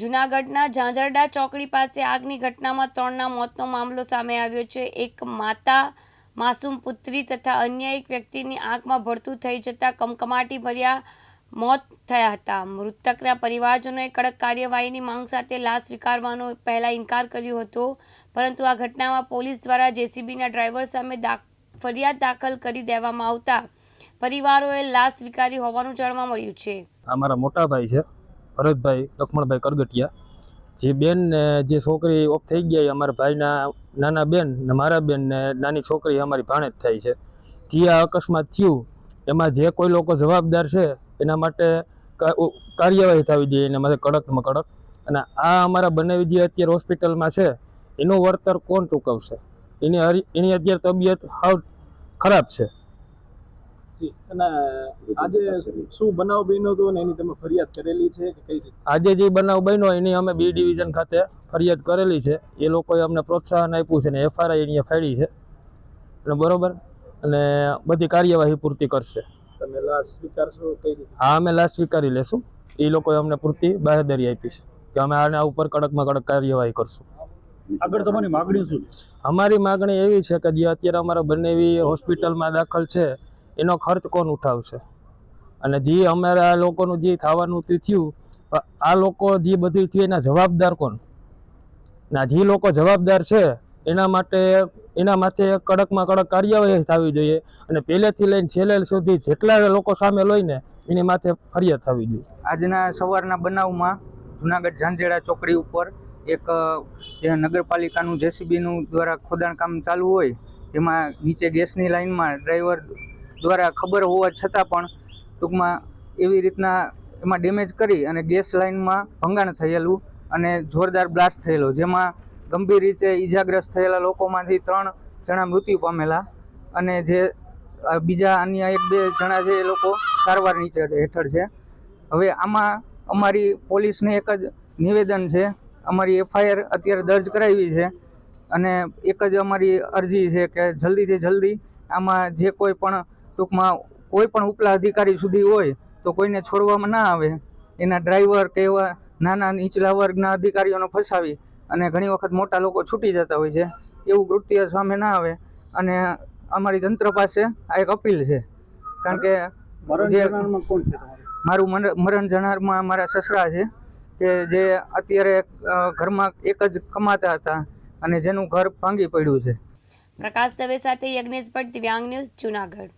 જૂનાગઢના ઝાંઝરડા ચોકડી પાસે આગની ઘટનામાં ત્રણના મોતનો મામલો સામે આવ્યો છે. એક માતા, માસૂમ પુત્રી તથા અન્ય એક વ્યક્તિની આંખમાં ભરતું થઈ જતા કમકમાટી ભર્યા મોત થયા હતા. મૃતકના પરિવારજનોએ કડક કાર્યવાહીની માંગ સાથે લાશ સ્વીકારવાનો પહેલા ઇનકાર કર્યો હતો. પરંતુ આ ઘટનામાં પોલીસ દ્વારા જેસીબીના ડ્રાઈવર સામે ફરિયાદ દાખલ કરી દેવામાં આવતા પરિવારોએ લાશ સ્વીકારી હોવાનું જાણવા મળ્યું છે. અમારા મોટા ભાઈ છે. ભરતભાઈ લક્ષ્મણભાઈ કરગટિયા. જે બેન ને જે છોકરી ઓફ થઈ ગયા અમારા ભાઈના નાના બેન ને મારા બેન ને નાની છોકરી અમારી ભાણે જ થાય છે. જે આ અકસ્માત થયું, એમાં જે કોઈ લોકો જવાબદાર છે, એના માટે કાર્યવાહી થવી જોઈએ, એના માટે કડકમાં કડક. અને આ અમારા બનાવી જે અત્યારે હોસ્પિટલમાં છે, એનું વળતર કોણ ચૂકવશે? એની એની અત્યારે તબિયત હાવ ખરાબ છે. અને આજે શું બનાવ બન્યો હતો ને એની તમે ફરિયાદ કરેલી છે કે કઈ રીતે? આજે જે બનાવ બન્યો એની અમે બી ડિવિઝન ખાતે ફરિયાદ કરેલી છે. એ લોકોએ અમને પ્રોત્સાહન આપ્યું છે ને એફઆરઆઈ અહીંયા ફાડી છે. અને બરોબર? અને બધી કાર્યવાહી પૂરતી કરશે. તમે લાશ સ્વીકારશો કઈ રીતે? હા અમે લાશ સ્વીકારી લેશું. એ લોકોએ અમને પૂરતી બાહેદરી આપી છે કે અમે આના ઉપર કડકમાં કડક કાર્યવાહી કરશું. આગળ તમારી માગણી શું અમારી માગણી એવી છે કે જે અત્યારે અમારા બંને હોસ્પિટલમાં દાખલ છે એનો ખર્ચ કોણ ઉઠાવશે? અને જે અમારા લોકોનું જે થવાનું તે થયું આ લોકો જે બધું થયું એના જવાબદાર કોણ? ના, જે લોકો જવાબદાર છે, એના માટે એના માટે કડકમાં કડક કાર્યવાહી થવી જોઈએ અને પહેલેથી લઈને છેલ્લે સુધી જેટલા લોકો સામે લઈને એની માથે ફરિયાદ થવી જોઈએ. આજના સવારના બનાવમાં જુનાગઢ ઝાંઝેડા ચોકડી ઉપર એક, જે નગરપાલિકાનું જેસીબીનું દ્વારા ખોદાણ કામ ચાલુ હોય, એમાં નીચે ગેસની લાઇનમાં ડ્રાઈવર દ્વારા ખબર હોવા છતાં પણ ટૂંકમાં એવી રીતના એમાં ડેમેજ કરી અને ગેસ લાઇનમાં ભંગાણ થયેલું અને જોરદાર બ્લાસ્ટ થયેલો. જેમાં ગંભીર રીતે ઈજાગ્રસ્ત થયેલા લોકોમાંથી ત્રણ જણા મૃત્યુ પામેલા અને જે બીજા અન્ય એક બે જણા છે એ લોકો સારવાર નીચે હેઠળ છે. હવે આમાં અમારી પોલીસને એક જ નિવેદન છે. અમારી એફઆઈઆર અત્યારે દર્જ કરાવી છે અને એક જ અમારી અરજી છે કે જલ્દીથી જલ્દી આમાં જે કોઈ પણ ટૂંકમાં કોઈ પણ ઉપલા અધિકારી સુધી હોય તો કોઈને છોડવામાં ના આવે. એના ડ્રાઈવર કે એવા નાના નીચલા વર્ગના અધિકારીઓને ફસાવી અને ઘણી વખત મોટા લોકો છૂટી જતા હોય છે. એવું કૃત્ય સામે ના આવે અને અમારી તંત્ર પાસે આ એક અપીલ છે. કારણ કે મરણ જે- જનારમાં કોણ છે તમારું? મારું મન- મરણ જનારમાં મારા સસરા છે કે જે અત્યારે ઘરમાં એક જ કમાતા હતા અને જેનું ઘર ભાંગી પડ્યું છે. પ્રકાશ દવે સાથે યજ્ઞેશ ભટ્ટ દિવ્યાંગ ન્યૂઝ જૂનાગઢ.